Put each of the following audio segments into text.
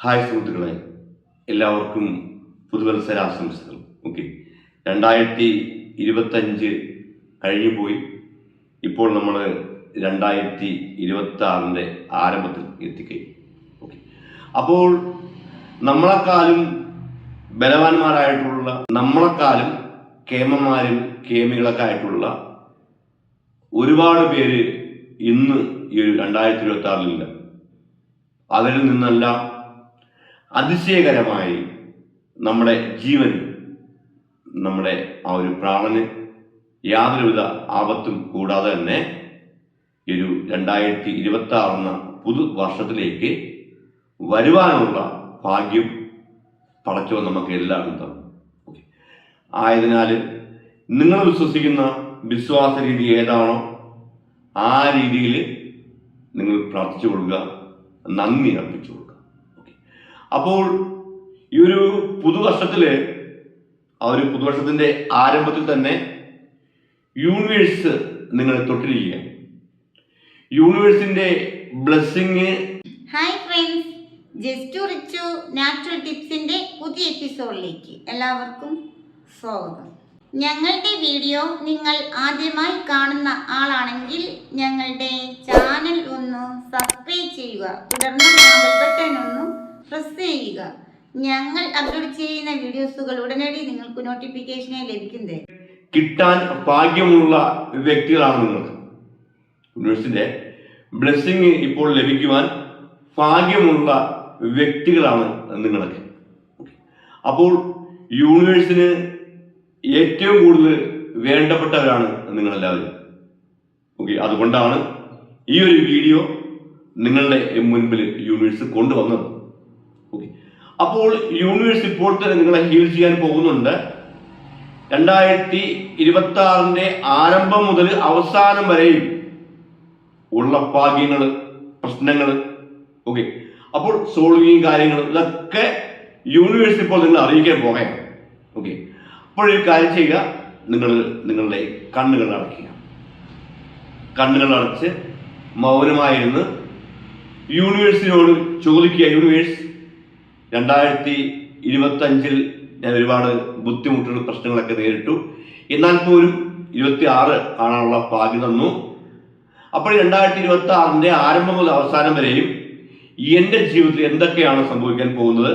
Hi സുഹൃത്തുക്കളെ. എല്ലാവർക്കും പുതുവത്സരാശംസകൾ okay രണ്ടായിരത്തി ഇരുപത്തഞ്ച് കഴിഞ്ഞു പോയി. ഇപ്പോൾ നമ്മൾ രണ്ടായിരത്തി ഇരുപത്തി ആറിന്റെ ആരംഭത്തിൽ എത്തിക്കഴിഞ്ഞു ഓക്കെ അപ്പോൾ നമ്മളെക്കാളും ബലവാന്മാരായിട്ടുള്ള നമ്മളെക്കാളും കേമന്മാരും കേമികളൊക്കെ ആയിട്ടുള്ള ഒരുപാട് പേര് ഇന്ന് ഈ ഒരു രണ്ടായിരത്തി ഇരുപത്തി ആറിലില്ല അവരിൽ നിന്നെല്ലാം അതിശയകരമായി നമ്മുടെ ജീവൻ നമ്മുടെ ആ ഒരു പ്രാണന് യാതൊരുവിധ ആപത്തും കൂടാതെ തന്നെ ഒരു രണ്ടായിരത്തി ഇരുപത്തി ആറെന്ന പുതു വർഷത്തിലേക്ക് വരുവാനുള്ള ഭാഗ്യം പടച്ചോ നമുക്ക് എല്ലാവർക്കും തന്നു. ആയതിനാൽ നിങ്ങൾ വിശ്വസിക്കുന്ന വിശ്വാസ രീതി ഏതാണോ ആ രീതിയിൽ നിങ്ങൾ പ്രാർത്ഥിച്ചു കൊടുക്കുക നന്ദി അർപ്പിച്ചു. അപ്പോൾ ഈ ഒരു പുതുവർഷത്തിൽ ആ ഒരു പുതുവർഷത്തിന്റെ ആരംഭത്തിൽ തന്നെ യൂണിവേഴ്സ് നിങ്ങളെ തൊട്ടിരിക്കുകയാണ്. യൂണിവേഴ്സിന്റെ blessing. Hi friends just Richu natural ടിപ്സിന്റെ പുതിയ എപ്പിസോഡിലേക്ക് എല്ലാവർക്കും സ്വാഗതം. ഞങ്ങളുടെ വീഡിയോ നിങ്ങൾ ആദ്യമായി കാണുന്ന ആളാണെങ്കിൽ ഞങ്ങളുടെ ചാനൽ ഒന്ന് സബ്സ്ക്രൈബ് ചെയ്യുക. തുടർന്ന് ബട്ടൺ ഒന്ന് പ്രസ് ചെയ്യുക ഞങ്ങൾ അപ്ലോഡ് ചെയ്യുന്ന വീഡിയോസുകൾ ഉടനടി നിങ്ങൾക്ക് നോട്ടിഫിക്കേഷനായി ലഭിക്കുന്നത് കിട്ടാൻ ഭാഗ്യമുള്ള വ്യക്തികളാണ് നിങ്ങൾ. യൂണിവേഴ്സിന്റെ ബ്ലെസ്സിങ് ഇപ്പോൾ ലഭിക്കുവാൻ ഭാഗ്യമുള്ള വ്യക്തികളാണ് നിങ്ങളൊക്കെ. അപ്പോൾ യൂണിവേഴ്സിന് ഏറ്റവും കൂടുതൽ വേണ്ടപ്പെട്ടവരാണ് നിങ്ങളെല്ലാവരും. ഓക്കെ അതുകൊണ്ടാണ് ഈ ഒരു വീഡിയോ നിങ്ങളുടെ മുൻപിൽ യൂണിവേഴ്സ് കൊണ്ടുവന്നത്. ഓക്കെ അപ്പോൾ യൂണിവേഴ്സ് ഇപ്പോൾ നിങ്ങളെ ഹീൽ ചെയ്യാൻ പോകുന്നുണ്ട്. രണ്ടായിരത്തി ഇരുപത്തി ആറിന്റെ ആരംഭം മുതൽ അവസാനം വരെയും ഉള്ള ഭാഗ്യങ്ങൾ പ്രശ്നങ്ങൾ ഓക്കെ അപ്പോൾ സോൾവിങ് കാര്യങ്ങൾ ഇതൊക്കെ യൂണിവേഴ്സ് ഇപ്പോൾ നിങ്ങൾ അറിയിക്കാൻ പോകാൻ ഓക്കെ അപ്പോഴൊരു കാര്യം ചെയ്യുക നിങ്ങൾ നിങ്ങളുടെ കണ്ണുകൾ അടയ്ക്കുക. കണ്ണുകൾ അടച്ച് മൗനമായിരുന്ന് യൂണിവേഴ്സിനോട് ചോദിക്കുക യൂണിവേഴ്സ് രണ്ടായിരത്തി ഇരുപത്തി അഞ്ചിൽ ഞാൻ ഒരുപാട് ബുദ്ധിമുട്ടുകൾ പ്രശ്നങ്ങളൊക്കെ നേരിട്ടു. എന്നാൽ പോലും ഇരുപത്തി ആറ് കാണാനുള്ള ഭാഗ്യം തന്നു. അപ്പോൾ രണ്ടായിരത്തി ഇരുപത്തി ആറിന്റെ ആരംഭം മുതൽ അവസാനം വരെയും എന്റെ ജീവിതത്തിൽ എന്തൊക്കെയാണ് സംഭവിക്കാൻ പോകുന്നത്?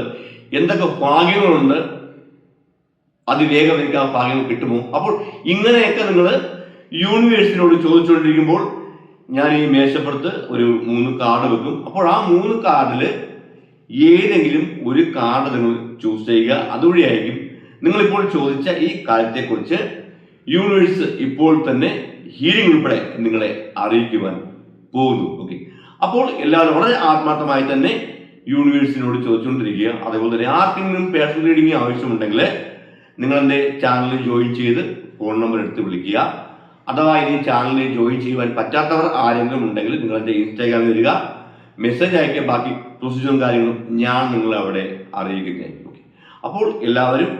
എന്തൊക്കെ ഭാഗ്യങ്ങളുണ്ട്? അതിവേഗം എനിക്ക് ആ ഭാഗ്യങ്ങൾ കിട്ടുമോ? അപ്പോൾ ഇങ്ങനെയൊക്കെ നിങ്ങൾ യൂണിവേഴ്സിനോട് ചോദിച്ചുകൊണ്ടിരിക്കുമ്പോൾ ഞാൻ ഈ മേശപ്പുറത്ത് ഒരു മൂന്ന് കാർഡ് വെക്കും. അപ്പോൾ ആ മൂന്ന് കാർഡിൽ ഏതെങ്കിലും ഒരു കാർഡ് നിങ്ങൾ ചൂസ് ചെയ്യുക. അതുവഴിയായിരിക്കും നിങ്ങളിപ്പോൾ ചോദിച്ച ഈ കാര്യത്തെക്കുറിച്ച് യൂണിവേഴ്സ് ഇപ്പോൾ തന്നെ ഹീലിംഗ് ഉൾപ്പെടെ നിങ്ങളെ അറിയിക്കുവാൻ പോകുന്നു. ഓക്കെ അപ്പോൾ എല്ലാവരും വളരെ ആത്മാർത്ഥമായി തന്നെ യൂണിവേഴ്സിനോട് ചോദിച്ചുകൊണ്ടിരിക്കുക. അതേപോലെ തന്നെ ആർക്കെങ്കിലും പേഴ്സണൽ റീഡിംഗ് ആവശ്യമുണ്ടെങ്കിൽ നിങ്ങൾ എന്റെ ചാനലിൽ ജോയിൻ ചെയ്ത് ഫോൺ നമ്പർ എടുത്ത് വിളിക്കുക. അഥവാ ഇനി ചാനലിൽ ജോയിൻ ചെയ്യുവാൻ പറ്റാത്തവർ ആരെങ്കിലും ഉണ്ടെങ്കിൽ നിങ്ങൾ എന്റെ ഇൻസ്റ്റാഗ്രാമിൽ വരിക. മെസ്സേജ് അയക്കുക ബാക്കി പ്രൊസീജിയറും കാര്യങ്ങളും ഞാൻ നിങ്ങളെ അവിടെ അറിയിക്കുന്നതായിരിക്കും ഓക്കെ അപ്പോൾ എല്ലാവരും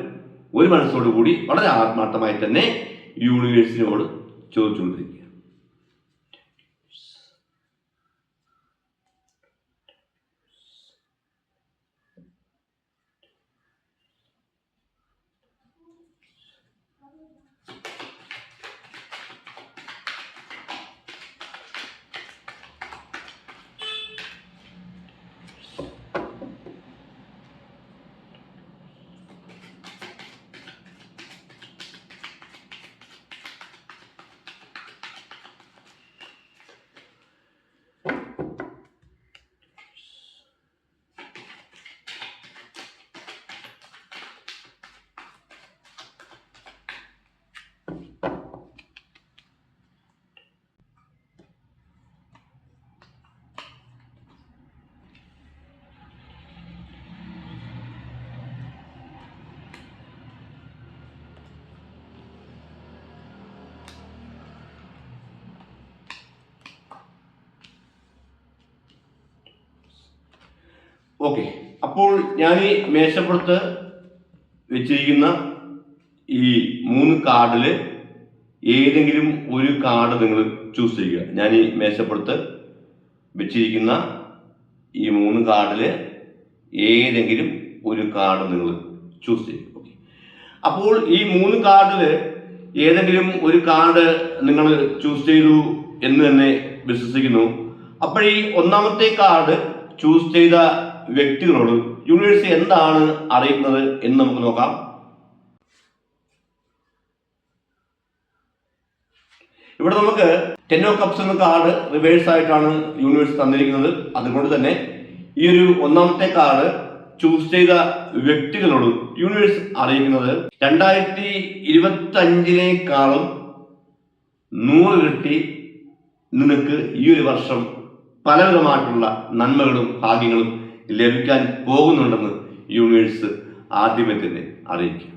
ഒരു മനസ്സോടുകൂടി വളരെ ആത്മാർത്ഥമായി തന്നെ യൂണിവേഴ്സിനോട് ചോദിച്ചുകൊണ്ടിരിക്കുക. ഓക്കെ. അപ്പോൾ ഞാൻ ഈ മേശപ്പുറത്ത് വെച്ചിരിക്കുന്ന ഈ മൂന്ന് കാർഡിൽ ഏതെങ്കിലും ഒരു കാർഡ് നിങ്ങൾ ചൂസ് ചെയ്യുക. ഞാൻ ഈ മേശപ്പുറത്ത് വെച്ചിരിക്കുന്ന ഈ മൂന്ന് കാർഡിൽ ഏതെങ്കിലും ഒരു കാർഡ് നിങ്ങൾ ചൂസ് ചെയ്യുക. ഓക്കെ. അപ്പോൾ ഈ മൂന്ന് കാർഡിൽ ഏതെങ്കിലും ഒരു കാർഡ് നിങ്ങൾ ചൂസ് ചെയ്തു എന്ന് തന്നെ വിശ്വസിക്കുന്നു. അപ്പോൾ ഈ ഒന്നാമത്തെ കാർഡ് ചൂസ് ചെയ്ത വ്യക്തികളോട് യൂണിവേഴ്സ് എന്താണ് അറിയുന്നത് എന്ന് നമുക്ക് നോക്കാം. ഇവിടെ നമുക്ക് ടെൻ ഓഫ് കപ്സ് എന്ന കാർഡ് റിവേഴ്സ് ആയിട്ടാണ് യൂണിവേഴ്സ് തന്നിരിക്കുന്നത്. അതുകൊണ്ട് തന്നെ ഈ ഒരു ഒന്നാമത്തെ കാർഡ് ചൂസ് ചെയ്ത വ്യക്തികളോട് യൂണിവേഴ്സ് അറിയിക്കുന്നത് രണ്ടായിരത്തി ഇരുപത്തി അഞ്ചിനേക്കാളും നൂറ് കിട്ടി നിനക്ക് ഈ ഒരു വർഷം പലവിധമായിട്ടുള്ള നന്മകളും ഭാഗ്യങ്ങളും ലഭിക്കാൻ പോകുന്നുണ്ടെന്ന് യൂണിവേഴ്സ് ആദ്യമേ തന്നെ അറിയിക്കും.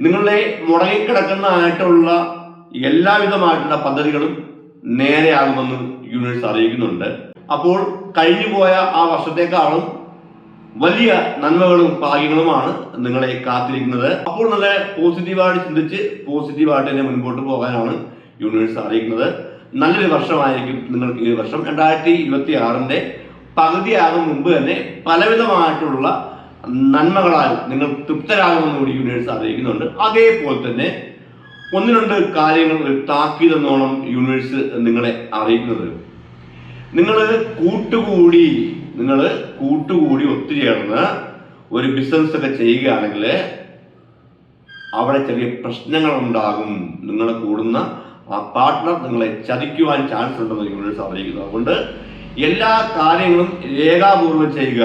നിങ്ങളുടെ മുടങ്ങിക്കിടക്കുന്ന ആയിട്ടുള്ള എല്ലാവിധമായിട്ടുള്ള പദ്ധതികളും നേരെയാകുമെന്ന് യൂണിവേഴ്സ് അറിയിക്കുന്നുണ്ട്. അപ്പോൾ കഴിഞ്ഞുപോയ ആ വർഷത്തേക്കാളും വലിയ നന്മകളും ഭാഗ്യങ്ങളുമാണ് നിങ്ങളെ കാത്തിരിക്കുന്നത്. അപ്പോൾ നല്ല പോസിറ്റീവായിട്ട് ചിന്തിച്ച് പോസിറ്റീവായിട്ട് തന്നെ മുൻപോട്ട് പോകാനാണ് യൂണിവേഴ്സ് അറിയിക്കുന്നത്. നല്ലൊരു വർഷമായിരിക്കും നിങ്ങൾക്ക് ഈ വർഷം. രണ്ടായിരത്തി ഇരുപത്തി ആറിന്റെ പകുതിയാകും മുമ്പ് തന്നെ പലവിധമായിട്ടുള്ള നന്മകളാൽ നിങ്ങൾ തൃപ്തരാകുമെന്ന് കൂടി യൂണിവേഴ്സ് അറിയിക്കുന്നുണ്ട്. അതേപോലെ തന്നെ ഒന്ന് രണ്ട് കാര്യങ്ങൾ ഒരു താക്കീതെന്നോണം യൂണിവേഴ്സ് നിങ്ങളെ അറിയിക്കുന്നത്. നിങ്ങൾ കൂട്ടുകൂടി നിങ്ങൾ കൂട്ടുകൂടി ഒത്തുചേർന്ന് ഒരു ബിസിനസ് ഒക്കെ ചെയ്യുകയാണെങ്കിൽ അവിടെ ചെറിയ പ്രശ്നങ്ങൾ ഉണ്ടാകും. നിങ്ങളെ കൂടുന്ന ആ പാർട്ട്ണർ നിങ്ങളെ ചതിക്കുവാൻ ചാൻസ് ഉണ്ടെന്ന് യൂണിവേഴ്സ് അറിയിക്കുന്നു. അതുകൊണ്ട് എല്ലാ കാര്യങ്ങളും രേഖാപൂർവം ചെയ്യുക.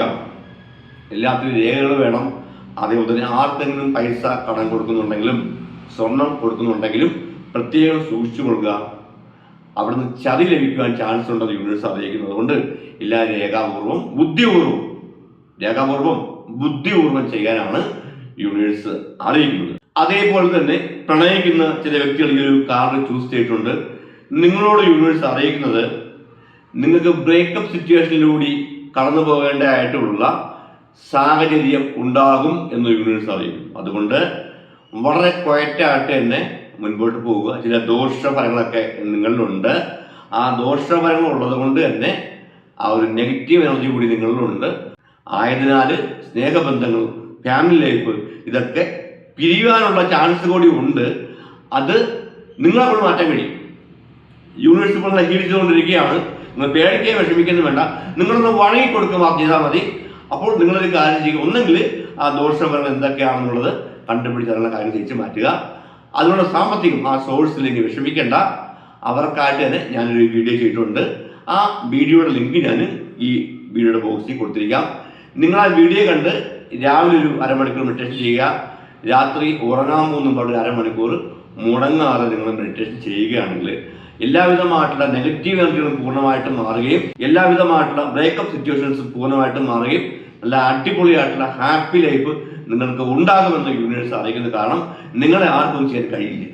എല്ലാത്തിനും രേഖകൾ വേണം. അതേപോലെ തന്നെ ആർക്കെങ്കിലും പൈസ കടം കൊടുക്കുന്നുണ്ടെങ്കിലും സ്വർണം കൊടുക്കുന്നുണ്ടെങ്കിലും പ്രത്യേകം സൂക്ഷിച്ചു കൊടുക്കുക. അവിടുന്ന് ചതി ലഭിക്കുവാൻ ചാൻസ് ഉണ്ടെന്ന് യൂണിവേഴ്സ് അറിയിക്കുന്നത് കൊണ്ട് എല്ലാ രേഖാപൂർവം ബുദ്ധിപൂർവം രേഖാപൂർവം ബുദ്ധിപൂർവം ചെയ്യാനാണ് യൂണിവേഴ്സ് അറിയിക്കുന്നത്. അതേപോലെ തന്നെ പ്രണയിക്കുന്ന ചില വ്യക്തികൾ ഈ ഒരു കാർഡ് ചൂസ് ചെയ്തിട്ടുണ്ട്. നിങ്ങളോട് യൂണിവേഴ്സ് അറിയിക്കുന്നത് നിങ്ങൾക്ക് ബ്രേക്കപ്പ് സിറ്റുവേഷനിലൂടെ കടന്നു പോകേണ്ടതായിട്ടുള്ള സാഹചര്യം ഉണ്ടാകും എന്ന് യൂണിവേഴ്സ് അറിയുന്നു. അതുകൊണ്ട് വളരെ ക്വയറ്റായിട്ട് തന്നെ മുൻപോട്ട് പോവുക. ചില ദോഷഫലങ്ങളൊക്കെ നിങ്ങളിലുണ്ട്. ആ ദോഷഫലങ്ങൾ ഉള്ളത് കൊണ്ട് തന്നെ ആ ഒരു നെഗറ്റീവ് എനർജി കൂടി നിങ്ങളിലുണ്ട്. ആയതിനാൽ സ്നേഹബന്ധങ്ങൾ ഫാമിലി ലൈഫ് ഇതൊക്കെ പിരിയാനുള്ള ചാൻസ് കൂടി ഉണ്ട്. അത് നിങ്ങളപ്പോൾ മാറ്റാൻ കഴിയും. യൂണിവേഴ്സ് ഇപ്പോൾ നിങ്ങളെ ഹീലിച്ചുകൊണ്ടിരിക്കുകയാണ് നിങ്ങൾ പേടിക്കുകയും വിഷമിക്കുന്നു വേണ്ട. നിങ്ങളൊന്ന് വഴങ്ങി കൊടുക്കുക മാത്രം ചെയ്താൽ മതി. അപ്പോൾ നിങ്ങളൊരു കാര്യം ചെയ്യുക. ഒന്നെങ്കിൽ ആ ദോഷഫലങ്ങൾ എന്തൊക്കെയാണെന്നുള്ളത് കണ്ടുപിടിച്ച് അതിനുള്ള കാര്യം തിരിച്ചു മാറ്റുക. അതിനുള്ള സാമ്പത്തികം ആ സോഴ്സിലേക്ക് വിഷമിക്കേണ്ട. അവർക്കായിട്ട് തന്നെ ഞാനൊരു വീഡിയോ ചെയ്തിട്ടുണ്ട്. ആ വീഡിയോയുടെ ലിങ്ക് ഞാൻ ഈ വീഡിയോയുടെ ബോക്സിൽ കൊടുത്തിരിക്കാം. നിങ്ങൾ ആ വീഡിയോ കണ്ട് രാവിലെ ഒരു അരമണിക്കൂർ മെഡിറ്റേഷൻ ചെയ്യുക. രാത്രി ഉറങ്ങാൻ പോകുമ്പോൾ ഒരു അരമണിക്കൂർ മുടങ്ങാതെ നിങ്ങൾ മെഡിറ്റേഷൻ ചെയ്യുകയാണെങ്കിൽ എല്ലാവിധമായിട്ടുള്ള നെഗറ്റീവ് എനർജികളും പൂർണമായിട്ടും മാറുകയും എല്ലാവിധമായിട്ടുള്ള ബ്രേക്കപ്പ് സിറ്റുവേഷൻസ് പൂർണമായിട്ടും മാറുകയും നല്ല അടിപൊളിയായിട്ടുള്ള ഹാപ്പി ലൈഫ് നിങ്ങൾക്ക് ഉണ്ടാകുമെന്ന് യൂണിവേഴ്സ് അറിയിക്കുന്നത് കാരണം നിങ്ങളെ ആർക്കും ചെയ്യാൻ കഴിയില്ല.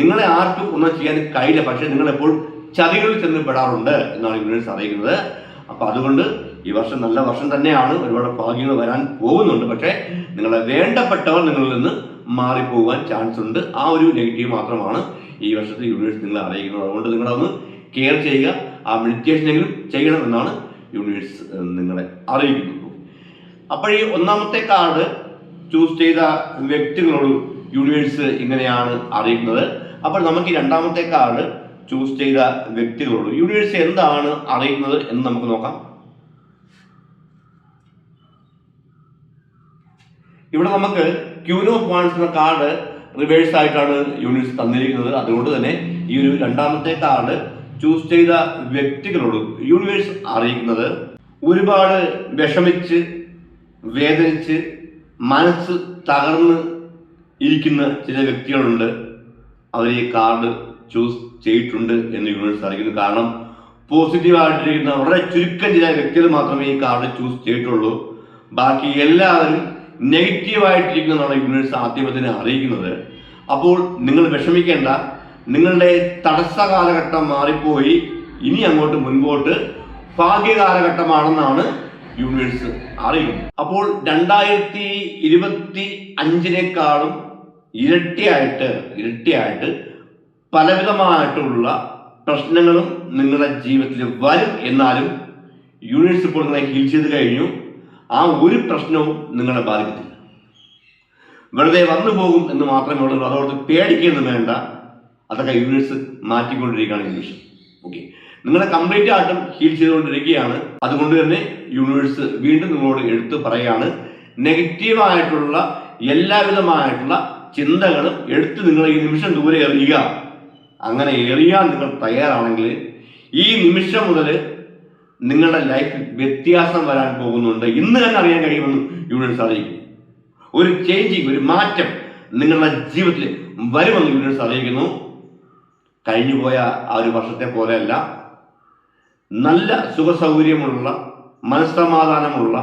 നിങ്ങളെ ആർക്കും ഒന്നും ചെയ്യാൻ കഴിയില്ല. പക്ഷേ നിങ്ങൾ എപ്പോഴും ചതികളിൽ ചെന്ന് പെടാറുണ്ട് എന്നാണ് യൂണിവേഴ്സ് അറിയിക്കുന്നത്. അപ്പോൾ അതുകൊണ്ട് ഈ വർഷം നല്ല വർഷം തന്നെയാണ്. ഒരുപാട് ഭാഗ്യങ്ങൾ വരാൻ പോകുന്നുണ്ട്. പക്ഷേ നിങ്ങളെ വേണ്ടപ്പെട്ടവർ നിങ്ങളിൽ നിന്ന് മാറിപ്പോകാൻ ചാൻസ് ഉണ്ട്. ആ ഒരു നെഗറ്റീവ് മാത്രമാണ്. ഈ വർഷത്തെ യൂണിവേഴ്സ് നിങ്ങളെ അറിയിക്കുന്നത് അതുകൊണ്ട് നിങ്ങളൊന്ന് കെയർ ചെയ്യുക. ആ മെഡിറ്റേഷനെങ്കിലും ചെയ്യണമെന്നാണ് യൂണിവേഴ്സ് നിങ്ങളെ അറിയിക്കുന്നത്. അപ്പോൾ ഈ ഒന്നാമത്തെ കാർഡ് ചൂസ് ചെയ്ത വ്യക്തികളോട് യൂണിവേഴ്സ് ഇങ്ങനെയാണ് അറിയിക്കുന്നത്. അപ്പോൾ നമുക്ക് ഈ രണ്ടാമത്തെ കാർഡ് ചൂസ് ചെയ്ത വ്യക്തികളോട് യൂണിവേഴ്സ് എന്താണ് അറിയിക്കുന്നത് എന്ന് നമുക്ക് നോക്കാം. ഇവിടെ നമുക്ക് ഓഫ് വാൺസ് എന്ന കാർഡ് റിവേഴ്സ് ആയിട്ടാണ് യൂണിവേഴ്സ് തന്നിരിക്കുന്നത്. അതുകൊണ്ട് തന്നെ ഈ ഒരു രണ്ടാമത്തെ കാർഡ് ചൂസ് ചെയ്ത വ്യക്തികളോട് യൂണിവേഴ്സ് അറിയിക്കുന്നത്. ഒരുപാട് വിഷമിച്ച് വേദനിച്ച് മനസ്സ് തകർന്ന് ഇരിക്കുന്ന ചില വ്യക്തികളുണ്ട്. അവർ ഈ കാർഡ് ചൂസ് ചെയ്തിട്ടുണ്ട് എന്ന് യൂണിവേഴ്സ് അറിയിക്കുന്നു. കാരണം പോസിറ്റീവായിട്ടിരിക്കുന്ന വളരെ ചുരുക്കം ചില വ്യക്തികൾ മാത്രമേ ഈ കാർഡ് ചൂസ് ചെയ്തിട്ടുള്ളൂ. ബാക്കി എല്ലാവരും നെഗറ്റീവായിട്ടിരിക്കുന്നതാണ് യൂണിവേഴ്സ് ആദ്യമത്തിന് അറിയിക്കുന്നത്. അപ്പോൾ നിങ്ങൾ വിഷമിക്കേണ്ട. നിങ്ങളുടെ തടസ്സ കാലഘട്ടം മാറിപ്പോയി. ഇനി അങ്ങോട്ട് മുൻപോട്ട് ഭാഗ്യ കാലഘട്ടമാണെന്നാണ് യൂണിവേഴ്സ് അറിയുന്നത്. അപ്പോൾ രണ്ടായിരത്തി ഇരുപത്തി അഞ്ചിനേക്കാളും ഇരട്ടിയായിട്ട് ഇരട്ടിയായിട്ട് പലവിധമായിട്ടുള്ള പ്രശ്നങ്ങളും നിങ്ങളുടെ ജീവിതത്തിൽ വരും എന്നാലും യൂണിവേഴ്സ് ഇപ്പോൾ നിങ്ങളെ ഹീൽ ചെയ്ത് കഴിഞ്ഞു. ആ ഒരു പ്രശ്നവും നിങ്ങളെ ബാധിക്കത്തില്ല. വെറുതെ വന്നു പോകും എന്ന് മാത്രമേ ഉള്ളൂ. അതോടൊത്ത് പേടിക്കുന്നു വേണ്ട. അതൊക്കെ യൂണിറ്റ്സ് മാറ്റിക്കൊണ്ടിരിക്കുകയാണ് ഇംഗ്ലീഷ് ഓക്കെ നിങ്ങളെ കംപ്ലീറ്റ് ആയിട്ടും ഹീൽ ചെയ്തുകൊണ്ടിരിക്കുകയാണ്. അതുകൊണ്ട് തന്നെ യൂണിവേഴ്സ് വീണ്ടും നിങ്ങളോട് എടുത്തു പറയുകയാണ്. നെഗറ്റീവായിട്ടുള്ള എല്ലാവിധമായിട്ടുള്ള ചിന്തകളും എടുത്ത് നിങ്ങൾ ഈ നിമിഷം ദൂരെ എറിയുക. അങ്ങനെ എറിയാൻ നിങ്ങൾ തയ്യാറാണെങ്കിൽ ഈ നിമിഷം മുതൽ നിങ്ങളുടെ ലൈഫിൽ വ്യത്യാസം വരാൻ പോകുന്നുണ്ട്. ഇന്ന് തന്നെ അറിയാൻ കഴിയുമെന്ന് യൂണിവേഴ്സ് അറിയിക്കുന്നു. ഒരു ചേഞ്ചിങ് ഒരു മാറ്റം നിങ്ങളുടെ ജീവിതത്തിൽ വരുമെന്ന് യൂണിവേഴ്സ് അറിയിക്കുന്നു. കഴിഞ്ഞുപോയ ആ ഒരു വർഷത്തെ പോലെയല്ല. നല്ല സുഖസൗകര്യമുള്ള മനസ്സമാധാനമുള്ള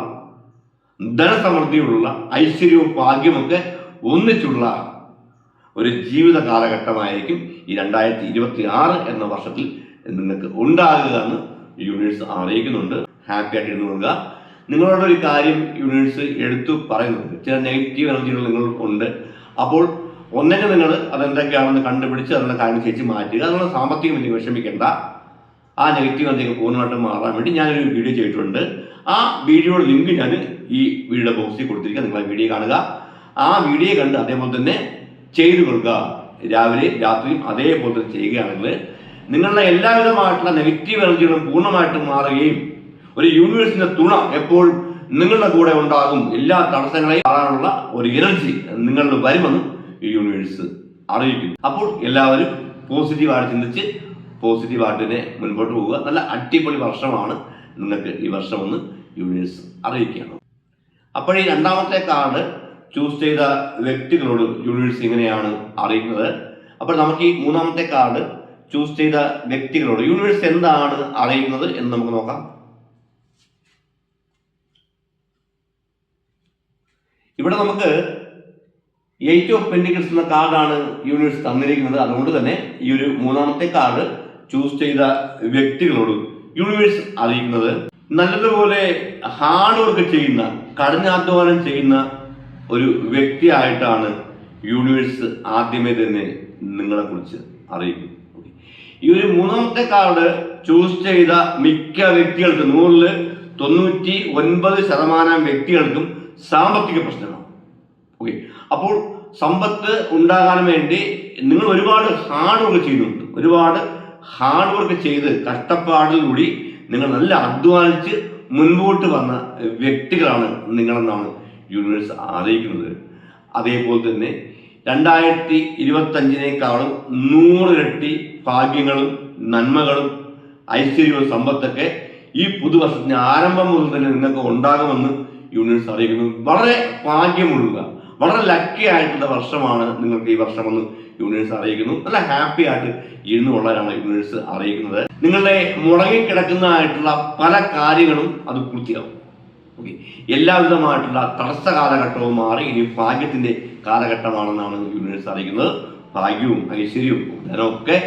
ധനസമൃദ്ധിയുള്ള ഐശ്വര്യവും ഭാഗ്യമൊക്കെ ഒന്നിച്ചുള്ള ഒരു ജീവിത കാലഘട്ടമായിരിക്കും ഈ രണ്ടായിരത്തി ഇരുപത്തി ആറ് എന്ന വർഷത്തിൽ നിങ്ങൾക്ക് ഉണ്ടാകുക എന്ന് യൂണിവേഴ്സ് അറിയിക്കുന്നുണ്ട്. ഹാപ്പി ആയിട്ട് ഇരുന്നു കൊള്ളുക നിങ്ങളോട് ഒരു കാര്യം യൂണിറ്റ്സ് എടുത്തു പറയുന്നുണ്ട്. ചില നെഗറ്റീവ് എനർജികൾ നിങ്ങൾ ഉണ്ട്. അപ്പോൾ ഒന്നെങ്കിൽ നിങ്ങൾ അതെന്തൊക്കെയാണെന്ന് കണ്ടുപിടിച്ച് അതിന്റെ കാര്യം ചേച്ചി മാറ്റുക. അതിനുള്ള സാമ്പത്തികം എനിക്ക് വിഷമിക്കേണ്ട. ആ നെഗറ്റീവ് എനർജി പൂർണമായിട്ടും മാറാൻ വേണ്ടി ഞാനൊരു വീഡിയോ ചെയ്തിട്ടുണ്ട്. ആ വീഡിയോയുടെ ലിങ്ക് ഞാൻ ഈ വീഡിയോ ബോക്സിൽ കൊടുത്തിരിക്കുക നിങ്ങൾ ആ വീഡിയോ കാണുക. ആ വീഡിയോ കണ്ട് അതേപോലെ തന്നെ ചെയ്തു കൊടുക്കുക. രാവിലെ രാത്രിയും അതേപോലെ തന്നെ ചെയ്യുകയാണെങ്കിൽ നിങ്ങളുടെ എല്ലാവിധമായിട്ടുള്ള നെഗറ്റീവ് എനർജികളും പൂർണമായിട്ടും മാറുകയും ഒരു യൂണിവേഴ്സിന്റെ തുണ എപ്പോഴും നിങ്ങളുടെ കൂടെ ഉണ്ടാകും എല്ലാ തടസ്സങ്ങളെയും മാറാനുള്ള ഒരു എനർജി നിങ്ങളിൽ വരുമെന്നും ഈ യൂണിവേഴ്സ് അറിയിക്കുന്നു. അപ്പോൾ എല്ലാവരും പോസിറ്റീവായിട്ട് ചിന്തിച്ച് പോസിറ്റീവായിട്ട് തന്നെ മുൻപോട്ട് പോവുക. നല്ല അടിപൊളി വർഷമാണ് നിങ്ങൾക്ക് ഈ വർഷമെന്ന് യൂണിവേഴ്സ് അറിയിക്കുകയാണ്. അപ്പോൾ ഈ രണ്ടാമത്തെ കാർഡ് ചൂസ് ചെയ്ത വ്യക്തികളോട് യൂണിവേഴ്സ് ഇങ്ങനെയാണ് അറിയിക്കുന്നത്. അപ്പോൾ നമുക്ക് ഈ മൂന്നാമത്തെ കാർഡ് ചൂസ് ചെയ്ത വ്യക്തികളോട് യൂണിവേഴ്സ് എന്താണ് അറിയുന്നത് എന്ന് നമുക്ക് നോക്കാം. ഇവിടെ നമുക്ക് എയ്റ്റ് ഓഫ് പെൻഡിക്കിൾസ് എന്ന കാർഡാണ് യൂണിവേഴ്സ് തന്നിരിക്കുന്നത്. അതുകൊണ്ട് തന്നെ ഈ ഒരു മൂന്നാമത്തെ കാർഡ് ചൂസ് ചെയ്ത വ്യക്തികളോട് യൂണിവേഴ്സ് അറിയിക്കുന്നത് നല്ലതുപോലെ ഹാർഡ് വർക്ക് ചെയ്യുന്ന കഠിനാധ്വാനം ചെയ്യുന്ന ഒരു വ്യക്തിയായിട്ടാണ് യൂണിവേഴ്സ് ആദ്യമേ തന്നെ നിങ്ങളെ കുറിച്ച് അറിയിക്കുന്നത്. ഈ ഒരു മൂന്നാമത്തെ കാർഡ് ചൂസ് ചെയ്ത മിക്ക വ്യക്തികൾക്ക് നൂറിൽ തൊണ്ണൂറ്റി ഒൻപത് ശതമാനം വ്യക്തികൾക്കും സാമ്പത്തിക പ്രശ്നമാണ്. ഓക്കെ അപ്പോൾ സമ്പത്ത് ഉണ്ടാകാൻ വേണ്ടി നിങ്ങൾ ഒരുപാട് ഹാർഡ് വർക്ക് ചെയ്യുന്നുണ്ട്. ഒരുപാട് ഹാർഡ് വർക്ക് ചെയ്ത് കഷ്ടപ്പാടിലൂടി നിങ്ങൾ നല്ല അധ്വാനിച്ച് മുൻപോട്ട് വന്ന വ്യക്തികളാണ് നിങ്ങളെന്നാണ് യൂണിവേഴ്സ് അറിയിക്കുന്നത് അതേപോലെ തന്നെ രണ്ടായിരത്തി ഇരുപത്തഞ്ചിനേക്കാളും നൂറിരട്ടി ഭാഗ്യങ്ങളും നന്മകളും ഐശ്വര്യവും സമ്പത്തൊക്കെ ഈ പുതുവർഷത്തിന് ആരംഭം മുതൽ തന്നെ നിങ്ങൾക്ക് ഉണ്ടാകുമെന്ന് യൂണിവേഴ്സ് അറിയിക്കുന്നു. വളരെ ഭാഗ്യമുള്ള വളരെ ലക്കി ആയിട്ടുള്ള വർഷമാണ് നിങ്ങൾക്ക് ഈ വർഷമെന്ന് യൂണിവേഴ്സ് അറിയിക്കുന്നു. നല്ല ഹാപ്പി ആയിട്ട് ഇരുന്നു കൊള്ളാനാണ് യൂണിവേഴ്സ് അറിയിക്കുന്നത്. നിങ്ങളുടെ മുടങ്ങിക്കിടക്കുന്നതായിട്ടുള്ള പല കാര്യങ്ങളും അത് പൂർത്തിയാവും. ഓക്കെ എല്ലാവിധമായിട്ടുള്ള തടസ്സ കാലഘട്ടവും മാറി ഇനി ഭാഗ്യത്തിന്റെ കാലഘട്ടമാണെന്നാണ് യൂണിവേഴ്സ് അറിയിക്കുന്നത്. ഭാഗ്യവും ഐശ്വര്യവും ധനവും ഒക്കെ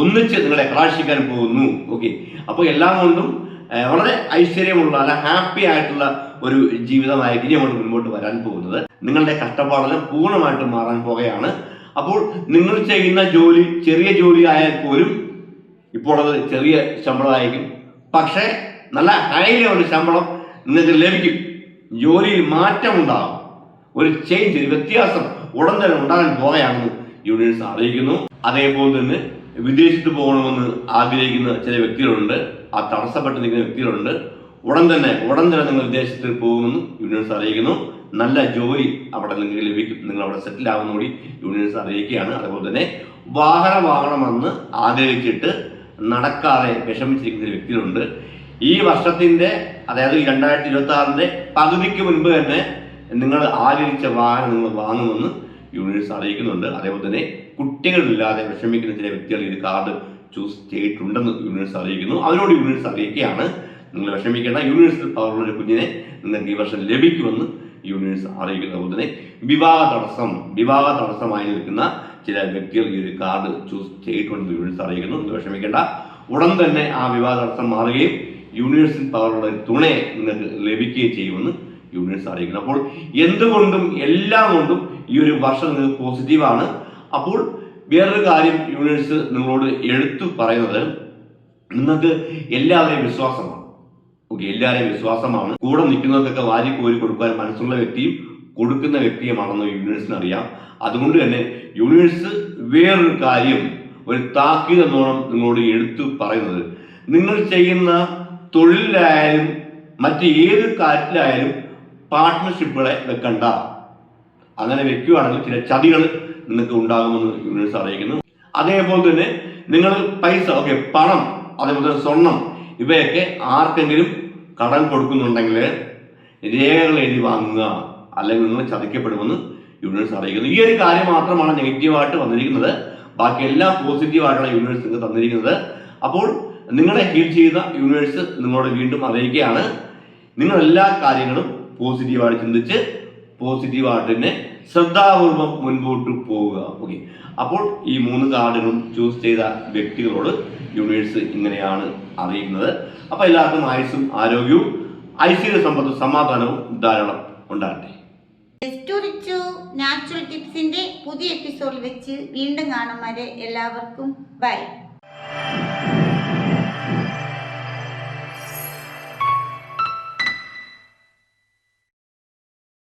ഒന്നിച്ച് നിങ്ങളെ കലാശിക്കാൻ പോകുന്നു. ഓക്കെ അപ്പോൾ എല്ലാം കൊണ്ടും വളരെ ഐശ്വര്യമുള്ള അല്ല ഹാപ്പി ആയിട്ടുള്ള ഒരു ജീവിതമായിരിക്കും അങ്ങോട്ട് മുൻപോട്ട് വരാൻ പോകുന്നത് നിങ്ങളുടെ കഷ്ടപ്പാടെല്ലാം പൂർണമായിട്ടും മാറാൻ പോകുകയാണ് അപ്പോൾ നിങ്ങൾ ചെയ്യുന്ന ജോലി ചെറിയ ജോലി ആയാൽ പോലും ഇപ്പോൾ അത് ചെറിയ ശമ്പളമായിരിക്കും. പക്ഷേ നല്ല ഹൈ ലെവൽ ശമ്പളം നിങ്ങൾക്ക് ലഭിക്കും. ജോലിയിൽ മാറ്റമുണ്ടാകും ഒരു ചേഞ്ച് ഒരു വ്യത്യാസം ഉടൻ തന്നെ ഉണ്ടാകാൻ പോകുകയാണെന്ന് യൂണിയൻസ് അറിയിക്കുന്നു. അതേപോലെ തന്നെ വിദേശത്ത് പോകണമെന്ന് ആഗ്രഹിക്കുന്ന ചില വ്യക്തികളുണ്ട്. ആ തടസ്സപ്പെട്ട് നിൽക്കുന്ന വ്യക്തികളുണ്ട്. ഉടൻ തന്നെ ഉടൻ തന്നെ നിങ്ങൾ വിദേശത്ത് പോകുമെന്ന് യൂണിവേഴ്സ് അറിയിക്കുന്നു. നല്ല ജോലി അവിടെ നിങ്ങൾക്ക് ലഭിക്കും. നിങ്ങൾ അവിടെ സെറ്റിൽ ആവുന്ന കൂടി യൂണിവേഴ്സ് അറിയിക്കുകയാണ്. അതുപോലെ തന്നെ വാഹനം വാങ്ങണമെന്ന് ആഗ്രഹിച്ചിട്ട് നടക്കാതെ വിഷമിച്ചിരിക്കുന്ന വ്യക്തികളുണ്ട്. ഈ വർഷത്തിന്റെ അതായത് ഈ രണ്ടായിരത്തി ഇരുപത്തി ആറിന്റെ പകുതിക്ക് മുൻപ് തന്നെ നിങ്ങൾ ആഗ്രഹിച്ച വാഹനം നിങ്ങൾ വാങ്ങുമെന്ന് യൂണിവേഴ്സ് അറിയിക്കുന്നുണ്ട്. അതേപോലെ തന്നെ കുട്ടികളില്ലാതെ വിഷമിക്കുന്ന ചില വ്യക്തികൾ ഈ കാർഡ് ചൂസ് ചെയ്തിട്ടുണ്ടെന്ന് യൂണിവേഴ്സ് അറിയിക്കുന്നു. അതിനോട് യൂണിവേഴ്സ് അറിയിക്കുകയാണ്. നിങ്ങൾ വിഷമിക്കേണ്ട. യൂണിവേഴ്സിൽ പവറുള്ള ഒരു കുഞ്ഞിനെ നിങ്ങൾക്ക് ഈ വർഷം ലഭിക്കുമെന്ന് യൂണിവേഴ്സ് അറിയിക്കുന്ന അതുപോലെ തന്നെ വിവാഹ തടസ്സം വിവാഹ തടസ്സമായി നിൽക്കുന്ന ചില വ്യക്തികൾ ഈ ഒരു കാർഡ് ചൂസ് ചെയ്തിട്ടുണ്ടെന്ന് യൂണിവേഴ്സ് അറിയിക്കുന്നു. വിഷമിക്കേണ്ട. ഉടൻ തന്നെ ആ വിവാഹ തടസ്സം മാറുകയും യൂണിവേഴ്സിൽ പവറുള്ള ഒരു തുണയെ നിങ്ങൾക്ക് ലഭിക്കുകയും ചെയ്യുമെന്ന് യൂണിവേഴ്സ് അറിയിക്കുന്നു. അപ്പോൾ എന്തുകൊണ്ടും എല്ലാം കൊണ്ടും ഈ ഒരു വർഷം നിങ്ങൾക്ക് പോസിറ്റീവാണ് അപ്പോൾ വേറൊരു കാര്യം യൂണിവേഴ്സ് നിങ്ങളോട് എടുത്തു പറയുന്നത് നിങ്ങൾക്ക് എല്ലാവരെയും വിശ്വാസമാണ്. ഓക്കെ എല്ലാവരെയും വിശ്വാസമാണ്. കൂടെ നിൽക്കുന്നവർക്കൊക്കെ വാരി കോരി കൊടുക്കാൻ മനസ്സുള്ള വ്യക്തിയും കൊടുക്കുന്ന വ്യക്തിയുമാണെന്ന് യൂണിവേഴ്സിന് അറിയാം. അതുകൊണ്ട് തന്നെ യൂണിവേഴ്സ് വേറൊരു കാര്യം ഒരു താക്കീത് എന്നോണം നിങ്ങളോട് എടുത്തു പറയുന്നത്. നിങ്ങൾ ചെയ്യുന്ന തൊഴിലിലായാലും മറ്റ് ഏത് കാര്യത്തിലായാലും പാർട്ട്ണർഷിപ്പുകളെ വെക്കണ്ട. അങ്ങനെ വെക്കുകയാണെങ്കിൽ ചില ചതികൾ നിങ്ങൾക്ക് ഉണ്ടാകുമെന്ന് യൂണിവേഴ്സ് അറിയിക്കുന്നു. അതേപോലെ തന്നെ നിങ്ങൾ പൈസ ഓക്കെ പണം അതേപോലെ തന്നെ സ്വർണം ഇവയൊക്കെ ആർക്കെങ്കിലും കടം കൊടുക്കുന്നുണ്ടെങ്കിൽ രേഖകൾ എഴുതി വാങ്ങുക അല്ലെങ്കിൽ നിങ്ങൾ ചതിക്കപ്പെടുമെന്ന് യൂണിവേഴ്സ് അറിയിക്കുന്നു. ഈ ഒരു കാര്യം മാത്രമാണ് നെഗറ്റീവായിട്ട് വന്നിരിക്കുന്നത്. ബാക്കി എല്ലാം പോസിറ്റീവായിട്ടാണ് യൂണിവേഴ്സ് നിങ്ങൾക്ക് തന്നിരിക്കുന്നത്. അപ്പോൾ നിങ്ങളെ ഹീൽ ചെയ്ത യൂണിവേഴ്സ് നിങ്ങളോട് വീണ്ടും അറിയിക്കുകയാണ്. നിങ്ങൾ എല്ലാ കാര്യങ്ങളും പോസിറ്റീവായിട്ട് ചിന്തിച്ച് പോസിറ്റീവായിട്ട് തന്നെ ശ്രദ്ധാപൂർവം മുൻപോട്ട് പോവുക. ഓക്കെ അപ്പോൾ ഈ മൂന്ന് കാർഡുകളും ചൂസ് ചെയ്ത വ്യക്തികളോട് യൂണിവേഴ്സ് ഇങ്ങനെയാണ് അറിയുന്നത് അപ്പോൾ എല്ലാവർക്കും ആയുസ്സും ആരോഗ്യവും ഐശ്വര്യ സമ്പത്തും സമാധാനവും ധാരാളം ഉണ്ടാകട്ടെ. നാച്ചുറൽ ടിപ്സിന്റെ പുതിയ എപ്പിസോഡിൽ വെച്ച് വീണ്ടും കാണും വരെ എല്ലാവർക്കും. ബൈ